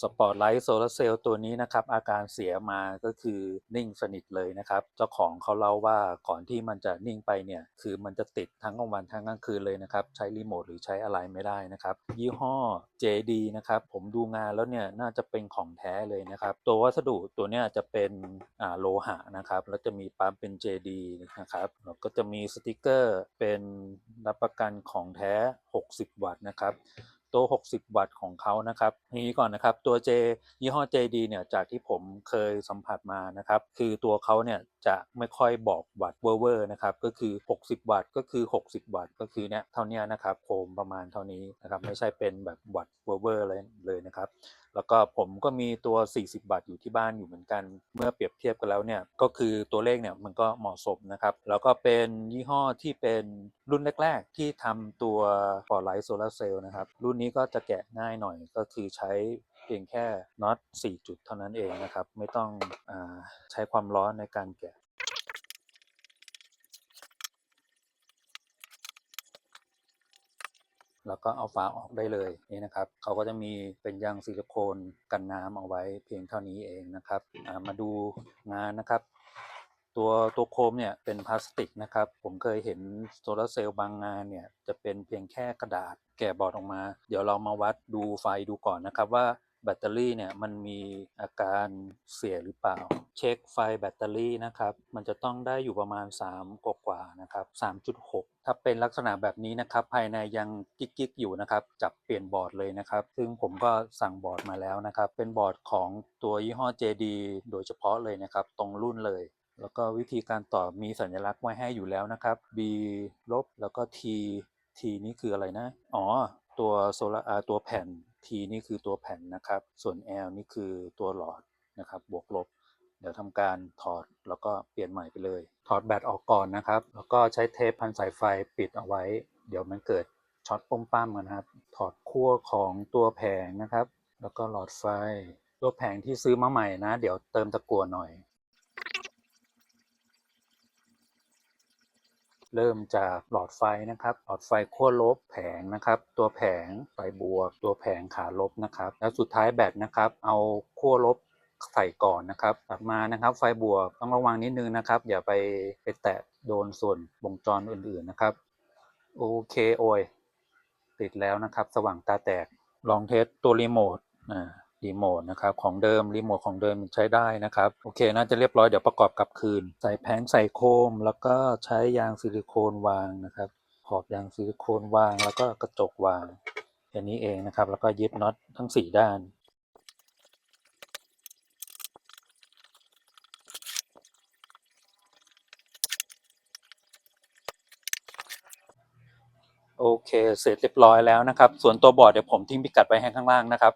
สปอตไลท์โซลาร์เซลล์ตัวนี้นะครับ อาการเสียมาก็คือนิ่งสนิทเลยนะครับ เจ้าของเขาเล่าว่าก่อนที่มันจะนิ่งไปเนี่ย คือมันจะติดทั้งกลางวันทั้งกลางคืนเลยนะครับ ใช้รีโมทหรือใช้อะไรไม่ได้นะครับ ยี่ห้อ JD นะครับ ผมดูงานแล้วเนี่ย น่าจะเป็นของแท้เลยนะครับ ตัววัสดุตัวเนี้ยจะเป็นอ่าโลหะนะครับ แล้วจะมีปั๊มเป็น JD นะครับแล้วก็จะมีสติกเกอร์เป็นรับประกันของแท้ 60 วัตต์นะครับ ตัว 60 วัตต์ของเขานะครับนี้ก่อนนะครับตัว J ยี่ห้อ JD เนี่ยจากที่ผมเคยสัมผัสมานะครับคือตัวเขาเนี่ยจะไม่ค่อยบอกวัตต์เวอร์นะครับก็คือ 60 วัตต์ก็คือ 60 วัตต์ก็คือเนี่ยเท่านี้นะครับโคมประมาณเท่านี้นะครับไม่ใช่เป็นแบบวัตต์เวอร์เลยเลยนะครับแล้วก็ผมก็มีตัว 40 วัตต์อยู่ที่บ้านอยู่เหมือนกัน เมื่อเปรียบเทียบกันแล้วเนี่ยก็คือตัวเลขเนี่ยมันก็เหมาะสมนะครับแล้วก็เป็นยี่ห้อที่เป็นรุ่นแรก ๆ ที่ทำตัว for light solar cell นะครับรุ่นนี้ก็จะแกะง่ายหน่อยก็คือใช้เพียงแค่น็อต4 จุดเท่านั้นเองนะครับ ไม่ต้องอใช้ความร้อนในการแกะแล้วก็เอาฝาออกได้เลยนี่นะครับเขาก็จะมีเป็นยางซิลิโคนกันน้ำเอาไว้เพียงเท่านี้เองนะครับมาดูงานนะครับ ตัวตัวโคมเนี่ยเป็นพลาสติกนะครับ ผมเคยเห็นโซลาเซลล์บางงานเนี่ยจะเป็นเพียงแค่กระดาษแกะบอร์ดออกมา เดี๋ยวเรามาวัดดูไฟดูก่อนนะครับว่าแบตเตอรี่เนี่ยมันมีอาการเสียหรือเปล่า เช็คไฟแบตเตอรี่นะครับ มันจะต้องได้อยู่ประมาณ 3 กว่านะครับ 3.6 ถ้าเป็นลักษณะแบบนี้นะครับ ภายในยังกิ๊กๆอยู่นะครับ จับเปลี่ยนบอร์ดเลยนะครับ ซึ่งผมก็สั่งบอร์ดมาแล้วนะครับ เป็นบอร์ดของตัวยี่ห้อ JD โดยเฉพาะเลยนะครับ ตรงรุ่นเลย แล้วก็วิธีการต่อมีสัญลักษณ์ไว้ให้อยู่แล้วนะครับ B ลบแล้วก็ T T นี่คืออะไรนะ อ๋อ ตัวโซลาตัวแผ่น T นี่คือตัวแผ่นนะครับ ส่วน L นี่คือตัวหลอดนะครับ บวกลบ เดี๋ยวทำการถอดแล้วก็เปลี่ยนใหม่ไปเลย ถอดแบตออกก่อนนะครับ แล้วก็ใช้เทปพันสายไฟปิดเอาไว้ เดี๋ยวมันเกิดช็อตปุ้มปั้มกันนะครับ ถอดขั้วของตัวแผงนะครับ แล้วก็หลอดไฟ ตัวแผงที่ซื้อมาใหม่นะ เดี๋ยวเติมตะกั่วหน่อย เริ่มจากหลอดไฟนะครับ หลอดไฟขั้วลบแผงนะครับ ตัวแผงไฟบวก ตัวแผงขาลบนะครับ แล้วสุดท้ายแบตนะครับ เอาขั้วลบใส่ก่อนนะครับกลับมานะครับ ไฟบวกต้องระวังนิดนึงนะครับ อย่าไปไปแตะโดนส่วนวงจรอื่นๆนะครับ โอเคโอยติดแล้วนะครับ สว่างตาแตกลองเทสตัวรีโมทอ่า รีโมทนะครับของเดิมรีโมทของเดิมใช้ได้นะครับโอเคน่าจะเรียบร้อยเดี๋ยวประกอบกลับคืน ใส่แผงใส่โคม แล้วก็ใช้ยางซิลิโคนวางนะครับ ขอบยางซิลิโคนวางแล้วก็กระจกวางแค่นี้เองนะครับ แล้วก็ยึดน็อตทั้ง 4 ด้านโอเค เสร็จเรียบร้อยแล้วนะครับ ส่วนตัวบอร์ดเดี๋ยวผมทิ้งพิกัดไว้ให้ข้างล่างนะครับ